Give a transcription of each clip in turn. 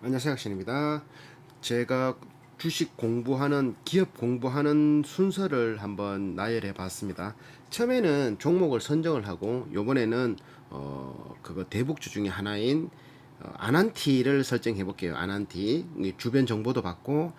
안녕하세요 학신입니다. 제가 주식 공부하는 기업 공부하는 순서를 한번 나열해 봤습니다. 처음에는 종목을 선정을 하고 요번에는 어 그거 대북주 중에 하나인 어, 아난티를 설정해 볼게요. 아난티. 주변 정보도 받고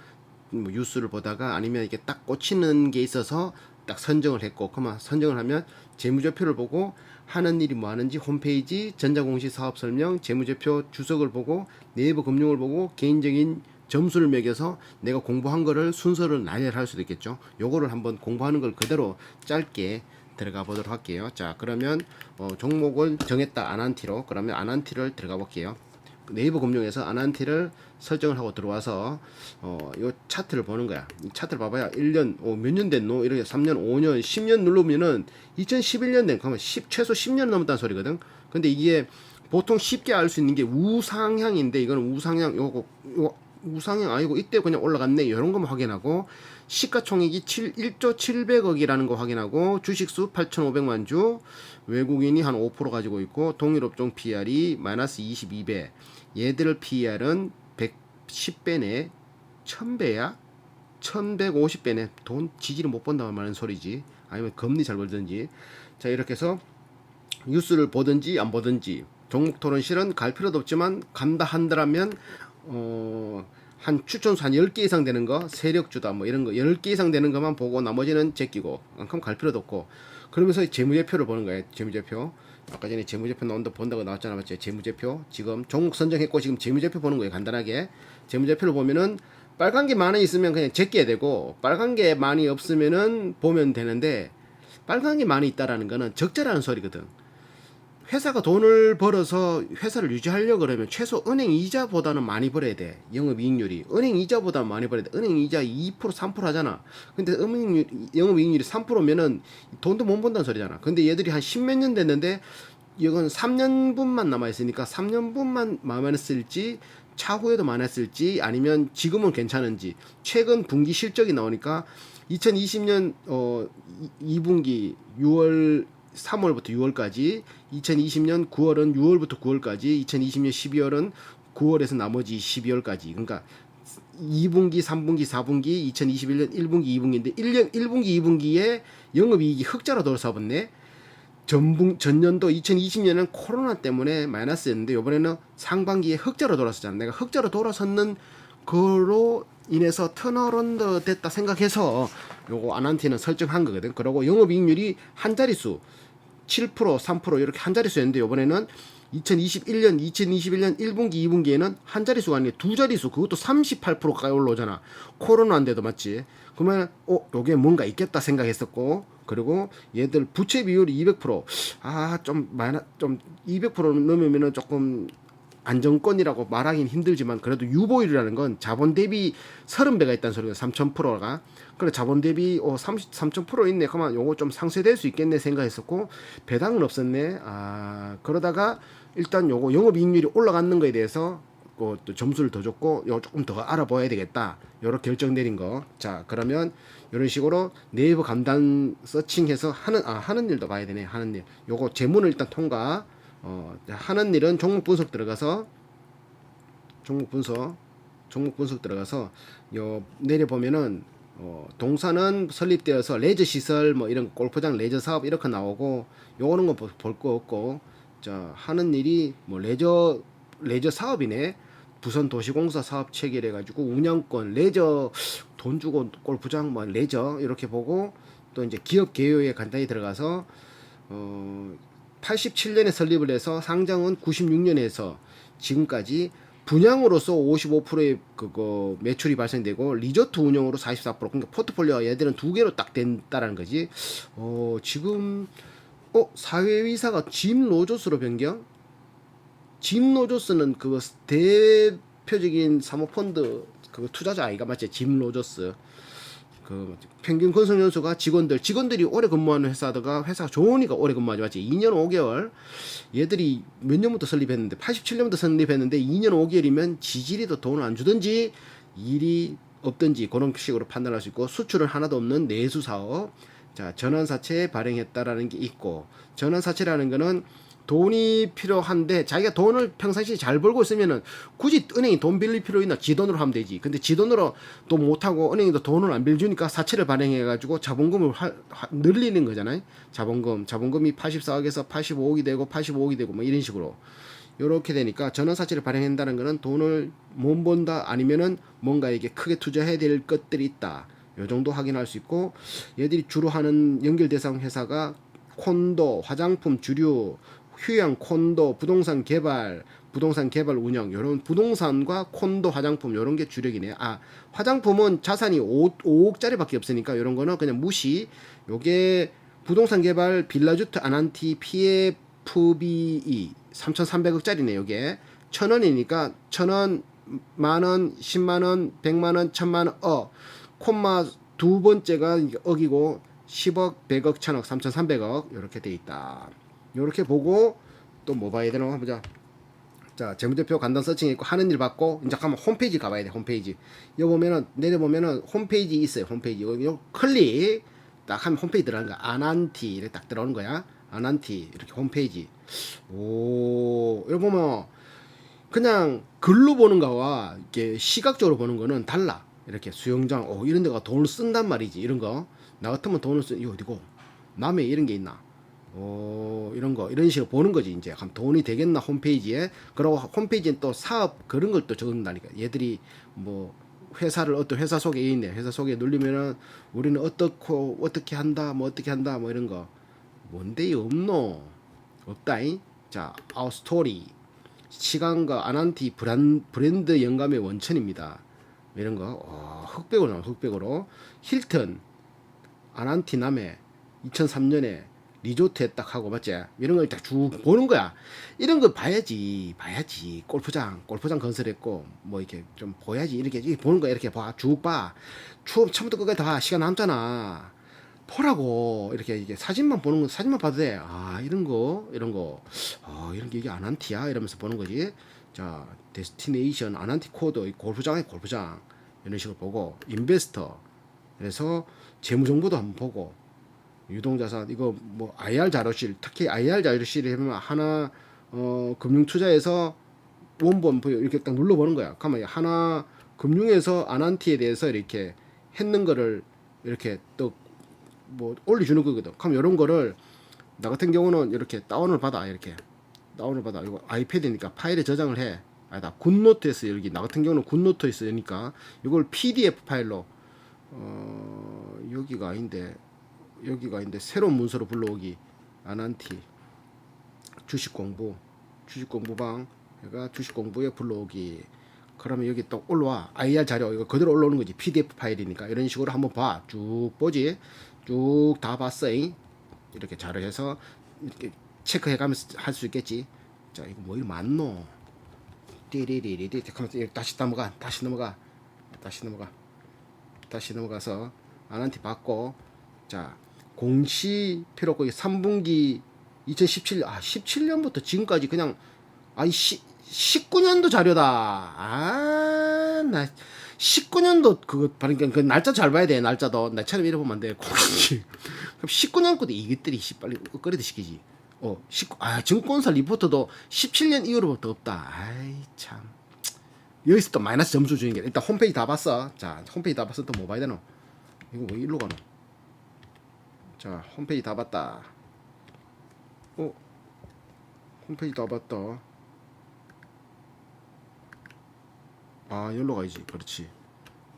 뭐 뉴스를 보다가 아니면 이게 딱 꽂히는 게 있어서 딱 선정을 했고 그만 선정을 하면 재무제표를 보고 하는 일이 뭐 하는지 홈페이지 전자공시 사업 설명 재무제표 주석을 보고 네이버 금융을 보고 개인적인 점수를 매겨서 내가 공부한 거를 순서를 나열할 수도 있겠죠. 요거를 한번 공부하는 걸 그대로 짧게 들어가 보도록 할게요. 자, 그러면 어, 종목을 정했다 아난티로 그러면 아난티를 들어가 볼게요. 네이버 금융에서 아난티를 설정을 하고 들어와서 어, 요 차트를 보는 거야. 이 차트를 봐봐야 1년, 어, 몇년 됐노? 이렇게 3년, 5년, 10년 누르면은 2011년 된, 그러면 10, 최소 10년 넘었다는 소리거든. 근데 이게 보통 쉽게 알 수 있는 게 우상향인데 이거는 우상향, 요거, 요거 우상향 아니고 이때 그냥 올라갔네. 이런 것만 확인하고 시가총액이 7, 1조 700억이라는 거 확인하고 주식수 8,500만 주, 외국인이 한 5% 가지고 있고 동일업종 PR이 마이너스 22배. 얘들 PR은 110배네. 1000배야? 1150배네. 돈 지지를 못 본다고 말하는 소리지. 아니면 금리 잘 벌든지. 자, 이렇게 해서 뉴스를 보든지 안 보든지 종목 토론실은 갈 필요도 없지만 간다 한다라면 어, 한 추천수 한 10개 이상 되는 거, 세력주다 뭐 이런 거 10개 이상 되는 것만 보고 나머지는 제끼고 그럼 갈 필요도 없고 그러면서 재무제표를 보는 거예요. 재무제표. 아까 전에 재무제표 나온다 본다고 나왔잖아 맞죠? 재무제표. 지금 종목 선정했고 지금 재무제표 보는 거예요. 간단하게. 재무제표를 보면은 빨간 게 많이 있으면 그냥 제껴야 되고 빨간 게 많이 없으면은 보면 되는데 빨간 게 많이 있다라는 거는 적자라는 소리거든. 회사가 돈을 벌어서 회사를 유지하려고 그러면 최소 은행 이자보다는 많이 벌어야 돼. 영업이익률이. 은행 이자보다 많이 벌어야 돼. 은행 이자 2% 3% 하잖아. 근데 은행 영업이익률이 3%면은 돈도 못 번다는 소리잖아. 근데 얘들이 한 십몇 년 됐는데 이건 3년분만 남아있으니까 3년분만 많았을지 차후에도 많았을지 아니면 지금은 괜찮은지 최근 분기 실적이 나오니까 2020년 어 2분기 6월 3월부터 6월까지 2020년 9월은 6월부터 9월까지 2020년 12월은 9월에서 나머지 12월까지 그러니까 2분기, 3분기, 4분기, 2021년 1분기, 2분기인데 1년 1분기, 2분기에 영업이익이 흑자로 돌아서봤네. 전분 전년도 2020년은 코로나 때문에 마이너스였는데 이번에는 상반기에 흑자로 돌아섰잖아. 내가 흑자로 돌아섰는 거로 인해서 턴어런드 됐다 생각해서 요거 아난티는 설정한 거거든. 그러고 영업이익률이 한 자릿수 7% 3% 이렇게 한 자릿수였는데 이번에는 2021년 2021년 1분기 2분기에는 한 자릿수가 아니라 두 자릿수 그것도 38% 가까이 올라오잖아. 코로나인데도 맞지. 그러면 어 요게 뭔가 있겠다 생각했었고 그리고 얘들 부채 비율이 200%아 좀 많아 좀 200% 넘으면은 조금 안정권이라고 말하긴 힘들지만 그래도 유보율이라는 건 자본 대비 30배가 있다는 소리가 3,000%가. 그래 자본 대비 어 30, 3,000% 있네. 그러면 요거 좀 상쇄될 수 있겠네 생각했었고 배당은 없었네. 아 그러다가 일단 요거 영업이익률이 올라가는 거에 대해서 어, 또 점수를 더 줬고 요 조금 더 알아봐야 되겠다. 요렇게 결정 내린 거 자 그러면 이런 식으로 네이버 감단 서칭해서 하는 아 하는 일도 봐야 되네. 하는 일. 요거 제문을 일단 통과 어, 하는 일은 종목 분석 들어가서 종목 분석 종목 분석 들어가서 요 내려 보면은 어, 동사는 설립되어서 레저 시설 뭐 이런 골프장 레저 사업 이렇게 나오고 요거는 거 볼 거 없고 자 하는 일이 뭐 레저 레저 사업이네. 부선 도시공사 사업 체결해 가지고 운영권 레저 돈 주고 골프장 뭐 레저 이렇게 보고 또 이제 기업 개요에 간단히 들어가서 어 87년에 설립을 해서 상장은 96년에서 지금까지 분양으로서 55%의 그거 매출이 발생되고 리조트 운영으로 44% 그러니까 포트폴리오가 얘들은 두 개로 딱 된다라는 거지. 어 지금 어 사회이사가 짐 로저스로 변경? 짐 로저스는 그거 대표적인 사모펀드 그거 투자자 아이가 맞지? 짐 로저스. 그 평균 건설 연수가 직원들 직원들이 오래 근무하는 회사다가 회사가 좋으니까 오래 근무하지 맞지. 2년 5개월. 얘들이 몇 년부터 설립했는데? 87년부터 설립했는데 2년 5개월이면 지질이도 돈을 안 주든지 일이 없든지 그런 식으로 판단할 수 있고 수출은 하나도 없는 내수 사업. 자 전환사채 발행했다라는 게 있고 전환사채라는 거는 돈이 필요한데 자기가 돈을 평상시에 잘 벌고 있으면은 굳이 은행이 돈 빌릴 필요 있나? 지 돈으로 하면 되지. 근데 지 돈으로 또 못하고 은행도 돈을 안 빌려주니까 사채를 발행해 가지고 자본금을 화- 화- 늘리는 거잖아요. 자본금. 자본금이 84억에서 85억이 되고 85억이 되고 뭐 이런 식으로. 요렇게 되니까 전환사채를 발행한다는 거는 돈을 못 번다 아니면은 뭔가 이게 크게 투자해야 될 것들이 있다. 요 정도 확인할 수 있고 얘들이 주로 하는 연결 대상 회사가 콘도, 화장품 주류, 휴양 콘도, 부동산 개발, 부동산 개발 운영 요런 부동산과 콘도 화장품 요런 게 주력이네요. 아, 화장품은 자산이 5, 5억짜리밖에 없으니까 요런 거는 그냥 무시. 요게 부동산 개발 빌라주트 아난티 PFBE 3,300억짜리네 요게. 천 원이니까 천 원, 만 원, 십만 원, 백만 원, 천만 원, 어. 콤마 두 번째가 억이고 10억, 100억, 1000억, 3,300억 이렇게 돼 있다. 이렇게 보고 또 뭐 봐야 되나 보자. 자 재무제표 간단 서칭 있고 하는 일 받고 이제 가면 홈페이지 가봐야 돼 홈페이지. 여기 보면은 내려 보면은 홈페이지 있어요 홈페이지. 요, 요 클릭 딱 하면 홈페이지 들어가는 거야. 아난티 이렇게 딱 들어오는 거야. 아난티 이렇게 홈페이지. 오 여기 보면 그냥 글로 보는 거와 이렇게 시각적으로 보는 거는 달라. 이렇게 수영장, 어, 이런 데가 돈을 쓴단 말이지. 이런 거. 나 같으면 돈을 쓰, 이거 어디고? 남에 이런 게 있나? 어, 이런 거. 이런 식으로 보는 거지, 이제. 그럼 돈이 되겠나, 홈페이지에. 그리고 홈페이지엔 또 사업, 그런 걸 또 적는다니까. 얘들이 뭐, 회사를 어떤 회사 속에 있네. 회사 속에 눌리면은 우리는 어떻고, 어떻게 한다, 뭐, 어떻게 한다, 뭐, 이런 거. 뭔데, 이 없노? 없다잉? 자, 아웃 스토리. 시간과 아난티 브랜, 브랜드 영감의 원천입니다. 이런 거 어, 흑백으로 나와 흑백으로 힐튼 아난티 남해 2003년에 리조트에 딱 하고 맞지? 이런 걸 딱 쭉 보는 거야. 이런 거 봐야지 봐야지. 골프장 골프장 건설했고 뭐 이렇게 좀 보야지. 이렇게 보는 거야. 이렇게 봐 쭉 봐. 추 처음부터 끝까지 다 시간 남잖아. 보라고. 이렇게 이게 사진만 보는 거 사진만 봐도 돼 아 이런 거 이런 거. 아, 이런 게 이게 아난티야? 이러면서 보는 거지. 자 데스티네이션 아난티 코드 이 골프장에 골프장. 이런 식으로 보고 인베스터 그래서 재무 정보도 한번 보고 유동자산 이거 뭐 IR 자료실 특히 IR 자료실에 하면 하나 어 금융 투자에서 원본 이렇게 딱 눌러보는 거야. 그러면 하나 금융에서 아난티에 대해서 이렇게 했는 거를 이렇게 또 뭐 올려주는 거거든. 그럼 이런 거를 나 같은 경우는 이렇게 다운을 받아 이렇게 다운을 받아 이거 아이패드니까 파일에 저장을 해. 아니다 굿노트에서 여기 나 같은 경우는 굿노트에서 여니까 이걸 PDF 파일로 어 여기가 아닌데 여기가 아닌데 새로운 문서로 불러오기 아난티 주식 공부 주식 공부방 얘가 주식 공부에 불러오기. 그러면 여기 또 올라와. IR 자료 이거 그대로 올라오는 거지. PDF 파일이니까. 이런 식으로 한번 봐 쭉 보지. 쭉 다 봤어 잉. 이렇게 자료 해서 이렇게 체크해 가면서 할 수 있겠지. 자 이거 뭐 이리 많노? 띠리리리리. 잠깐만 다시 넘어가. 다시 넘어가. 다시 넘어가. 다시 넘어가서 아난티 받고. 자 공시 필요 없고 3분기 2017년 아 17년부터 지금까지 그냥 아니 시, 19년도 자료다. 아 나 19년도 그거 그러니까 그 날짜 잘 봐야 돼 날짜도. 나처럼 이래보면 안 돼. 공시. 그럼 19년 것도 이것들이 씨 빨리 끄리듯 시키지. 어 19, 아 증권사 리포터도 17년 이후로부터 없다. 아이 참. 여기서 또 마이너스 점수 주는 게 일단 홈페이지 다 봤어. 자 홈페이지 다 봤어 또 뭐 봐야 되노? 이거 왜 일로 가노 자 홈페이지 다 봤다. 어? 홈페이지 다 봤다. 아 여기로 가야지. 그렇지.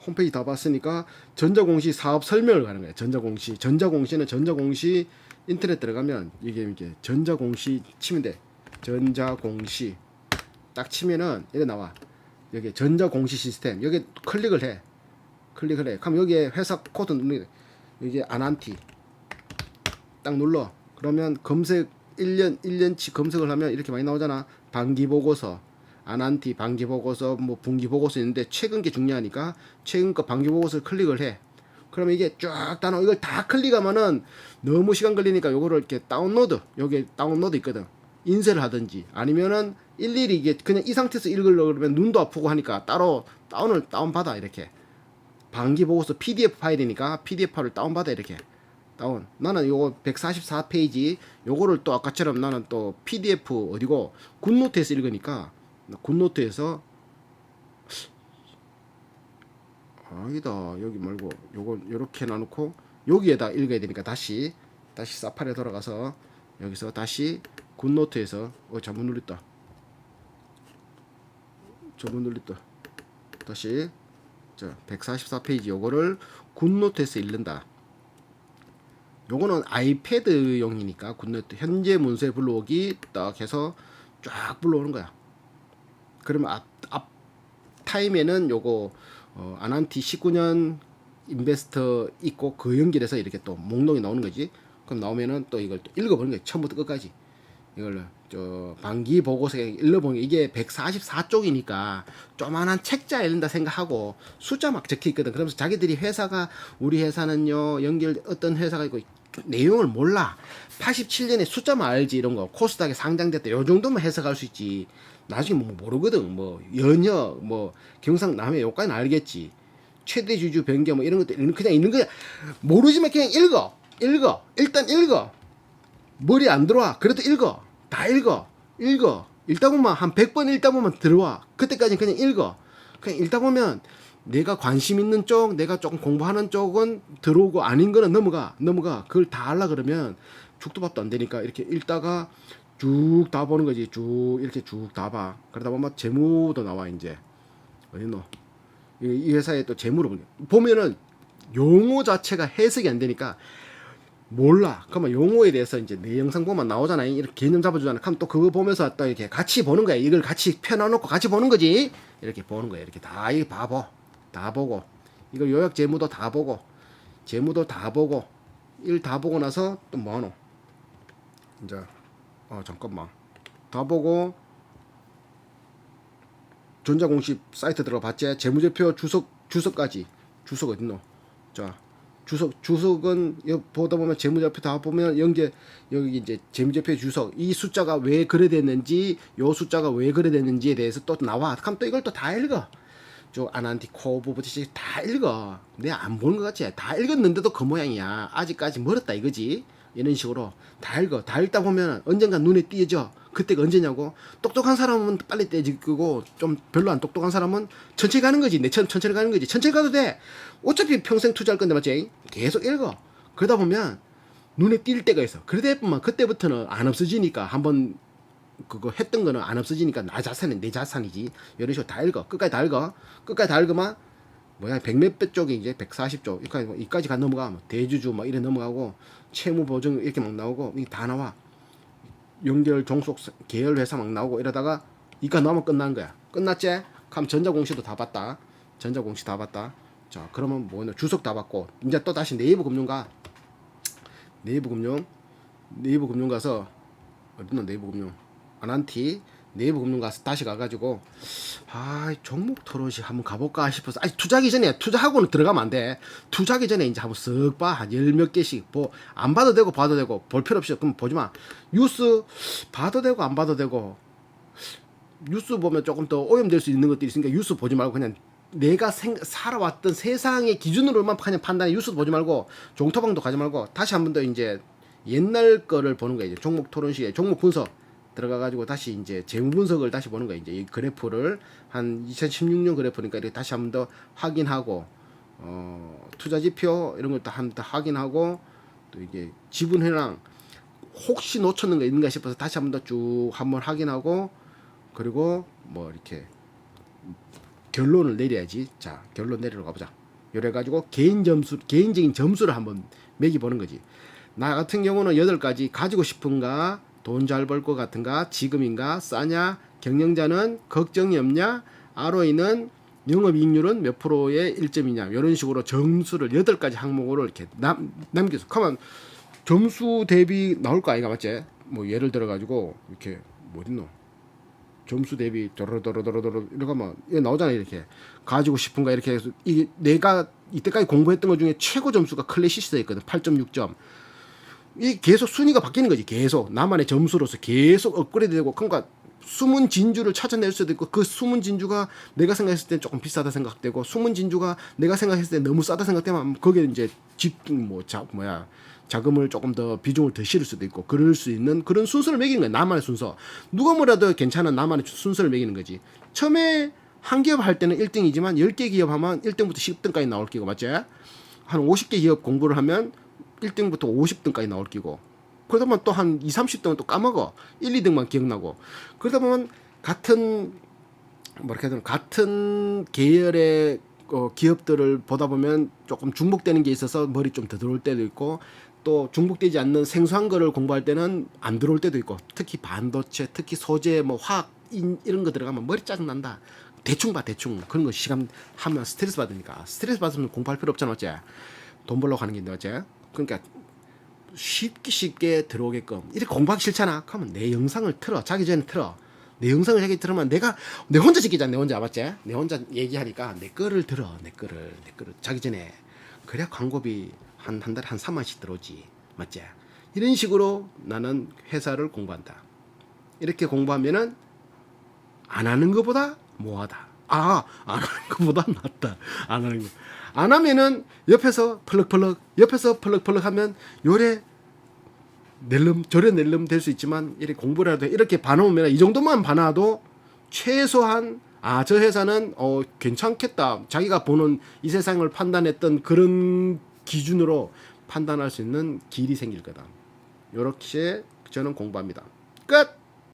홈페이지 다 봤으니까 전자공시 사업 설명을 가는 거야 전자공시. 전자공시는 전자공시 인터넷 들어가면 이게 이게 전자공시 치면 돼. 전자공시. 딱 치면은 이게 나와. 여기 전자공시 시스템. 여기 클릭을 해. 클릭을 해. 그럼 여기에 회사 코드 누르 이게 아난티 딱 눌러. 그러면 검색 1년 1년치 검색을 하면 이렇게 많이 나오잖아. 반기 보고서 아난티 반기 보고서 뭐 분기 보고서 있는데 최근 게 중요하니까 최근 거 반기 보고서를 클릭을 해. 그러면 이게 쫙다 나와. 이걸 다 클릭하면은 너무 시간 걸리니까 요거를 이렇게 다운로드 여기 다운로드 있거든. 인쇄를 하든지 아니면은 일일이 이게 그냥 이 상태에서 읽으려고 그러면 눈도 아프고 하니까 따로 다운을 다운 받아 이렇게. 반기 보고서 PDF 파일이니까 PDF 파일을 다운 받아 이렇게 다운. 나는 요거 144페이지 요거를 또 아까처럼 나는 또 PDF 어디고 굿노트에서 읽으니까 굿노트에서 아니다. 여기 말고 요거 요렇게 놔놓고 여기에다 읽어야 되니까 다시 다시 사파리에 돌아가서 여기서 다시 굿노트에서 어 잘못 눌렸다. 잘못 눌렸다. 다시. 자 144페이지 요거를 굿노트에서 읽는다 요거는 아이패드용이니까 굿노트 현재 문서에 불러오기 딱 해서 쫙 불러오는 거야 그러면 앞, 앞 타임에는 요거 어, 아난티 19년 인베스터 있고 그 연결해서 이렇게 또 목록이 나오는 거지. 그럼 나오면은 또 이걸 또 읽어보는 거야. 처음부터 끝까지. 이걸 저 반기 보고서에 읽어보는 게 이게 144쪽이니까 조만한 책자 읽는다 생각하고 숫자 막 적혀 있거든. 그러면서 자기들이 회사가 우리 회사는요 연결 어떤 회사가 있고 내용을 몰라. 87년에 숫자만 알지 이런 거 코스닥에 상장됐다. 요 정도만 해석할 수 있지. 나중에 뭐 모르거든. 뭐 연여 뭐 경상남해 요까지는 알겠지. 최대 주주 변경 뭐 이런 것들 그냥 있는 거야. 모르지만 그냥 읽어. 읽어. 일단 읽어. 머리 안 들어와. 그래도 읽어. 다 읽어. 읽어. 읽다 보면 한 100번 읽다 보면 들어와. 그때까지 그냥 읽어. 그냥 읽다 보면 내가 관심 있는 쪽, 내가 조금 공부하는 쪽은 들어오고 아닌 거는 넘어가. 넘어가. 그걸 다 알라 그러면 죽도 밥도 안 되니까 이렇게 읽다가 쭉 다 보는 거지. 쭉 이렇게 쭉 다 봐. 그러다 보면 재무도 나와 이제. 어디 노? 이, 이 회사에 또 재무를 보게. 보면은 용어 자체가 해석이 안 되니까 몰라. 그러면 용어에 대해서 이제 내 영상 보면 나오잖아. 이렇게 개념 잡아주잖아. 그럼 또 그거 보면서 또 이렇게 같이 보는 거야. 이걸 같이 펴놔놓고 같이 보는 거지. 이렇게 보는 거야. 이렇게 다 이렇게 봐보. 다 보고. 이걸 요약 재무도 다 보고. 재무도 다 보고. 일 다 보고 나서 또 뭐하노? 이제 어 잠깐만. 다 보고 전자공시 사이트 들어봤지? 재무제표 주석 주석까지 주석 어딨노? 자 주석 주석은 보다 보면 재무제표 다 보면 연계 여기 이제 재무제표 주석 이 숫자가 왜 그래 됐는지 요 숫자가 왜 그래 됐는지에 대해서 또 나와. 그럼 또 이걸 또 다 읽어. 저 아난티코브부터 다 읽어. 내가 안 보는 것 같지? 다 읽었는데도 그 모양이야. 아직까지 멀었다 이거지. 이런 식으로 다 읽어. 다 읽다 보면 언젠가 눈에 띄어져. 그때가 언제냐고. 똑똑한 사람은 빨리 떼지고 좀 별로 안 똑똑한 사람은 천천히 가는 거지. 내처럼 천천히 가는 거지. 천천히 가도 돼. 어차피 평생 투자할 건데 맞지? 계속 읽어. 그러다 보면 눈에 띌 때가 있어. 그러다 보면 그때부터는 안 없어지니까 한번 그거 했던 거는 안 없어지니까 나 자산은 내 자산이지. 이런 식으로 다 읽어. 끝까지 다 읽어. 끝까지 다 읽으면 뭐야 백몇배 쪽이 이제 140쪽 이까지 뭐 이까지 가 넘어가 뭐 대주주 막 이래 넘어가고 채무 보증 이렇게 막 나오고 이게 다 나와 연결 종속 계열 회사 막 나오고 이러다가 이까 나오면 끝나는 거야. 끝났지? 그럼 전자공시도 다 봤다. 전자공시 다 봤다. 자 그러면 뭐냐 주석 다 봤고 이제 또 다시 네이버 금융가. 네이버 금융. 네이버 금융 가서 어디는 네이버 금융? 아난티 네이버 금융 가서 다시 가가지고 아 종목 토론시 한번 가볼까 싶어서 아니 투자하기 전에 투자하고는 들어가면 안 돼. 투자하기 전에 이제 한번 쓱 봐. 한 열 몇 개씩. 뭐 안 봐도 되고 봐도 되고 볼 필요 없이. 그럼 보지 마 뉴스 봐도 되고 안 봐도 되고 뉴스 보면 조금 더 오염될 수 있는 것들이 있으니까 뉴스 보지 말고 그냥 내가 생, 살아왔던 세상의 기준으로만 그냥 판단해. 뉴스 보지 말고 종토방도 가지 말고 다시 한 번 더 이제 옛날 거를 보는 이제 종목 토론시에. 종목 분석 들어가 가지고 다시 이제 재무 분석을 다시 보는 거야 이제 이 그래프를 한 2016년 그래프니까 이렇게 다시 한 번 더 확인하고 어 투자 지표 이런 걸 다 한 번 더 확인하고 또 이게 지분 현황 혹시 놓쳤는 거 있는가 싶어서 다시 한 번 더 쭉 한번 확인하고 그리고 뭐 이렇게 결론을 내려야지. 자, 결론 내리러 가보자. 이래 가지고 개인 점수, 개인적인 점수를 한번 매기 보는 거지. 나 같은 경우는 여덟 가지 가지고 싶은가, 돈 잘 벌 것 같은가, 지금인가, 싸냐, 경영자는 걱정이 없냐, ROE는 영업이익률은 몇 프로의 1점이냐, 이런 식으로 점수를 여덟 가지 항목으로 이렇게 남, 남겨서. 그러면 점수 대비 나올 거 아이가 맞지? 뭐 예를 들어 가지고 이렇게 뭐 어딨노? 점수 대비 도로도로도로도로 이렇게 하면 이게 나오잖아요 이렇게. 가지고 싶은가 이렇게 해서 이게 내가 이때까지 공부했던 것 중에 최고 점수가 클래시스였거든. 8.6점 이 계속 순위가 바뀌는 거지 계속. 나만의 점수로서 계속 업그레이드되고 그러니까 숨은 진주를 찾아낼 수도 있고 그 숨은 진주가 내가 생각했을 때 조금 비싸다 생각되고 숨은 진주가 내가 생각했을 때 너무 싸다 생각되면 거기에 이제 집뭐자 뭐야 자금을 조금 더 비중을 더 실을 수도 있고 그럴 수 있는 그런 순서를 매기는 거야 나만의 순서. 누가 뭐라도 괜찮은 나만의 순서를 매기는 거지. 처음에 한 기업 할 때는 1등이지만 10개 기업 하면 1등부터 10등까지 나올 끼고 맞지? 한 50개 기업 공부를 하면 1등부터 50등까지 나올 끼고. 그러다 보면 또 한 2, 30등은 또 까먹어. 1, 2등만 기억나고. 그러다 보면 같은 뭐랄까 해야 되나 같은 계열의 어, 기업들을 보다 보면 조금 중복되는 게 있어서 머리 좀 더 들어올 때도 있고 또 중복되지 않는 생소한 거를 공부할 때는 안 들어올 때도 있고 특히 반도체 특히 소재 뭐 화학 인, 이런 거 들어가면 머리 짜증 난다. 대충 봐 대충. 그런 거 시간 하면 스트레스 받으니까. 스트레스 받으면 공부할 필요 없잖아 어째? 돈 벌려고 하는 게 어째 그러니까 쉽게 쉽게 들어오게끔. 이렇게 공부하기 싫잖아 그러면 내 영상을 틀어. 자기 전에 틀어. 내 영상을 자기 들으면 내가 내 혼자 지키잖아 내 혼자 맞지? 내 혼자 얘기하니까 내 거를 들어. 내 거를 내 거를. 자기 전에. 그래야 광고비 한 한 달에 한 3만씩 들어오지. 맞지? 이런 식으로 나는 회사를 공부한다. 이렇게 공부하면은 안 하는 것보다 뭐하다. 아, 안 하는 것보다 낫다. 안 하는 거. 안 하면은 옆에서 펄럭펄럭, 옆에서 펄럭펄럭 하면 요래 낼름 저래 낼름 될 수 있지만 이렇게 공부라도 이렇게 봐놓으면 이 정도만 봐놔도 최소한 아 저 회사는 어 괜찮겠다 자기가 보는 이 세상을 판단했던 그런 기준으로 판단할 수 있는 길이 생길 거다. 요렇게 저는 공부합니다. 끝.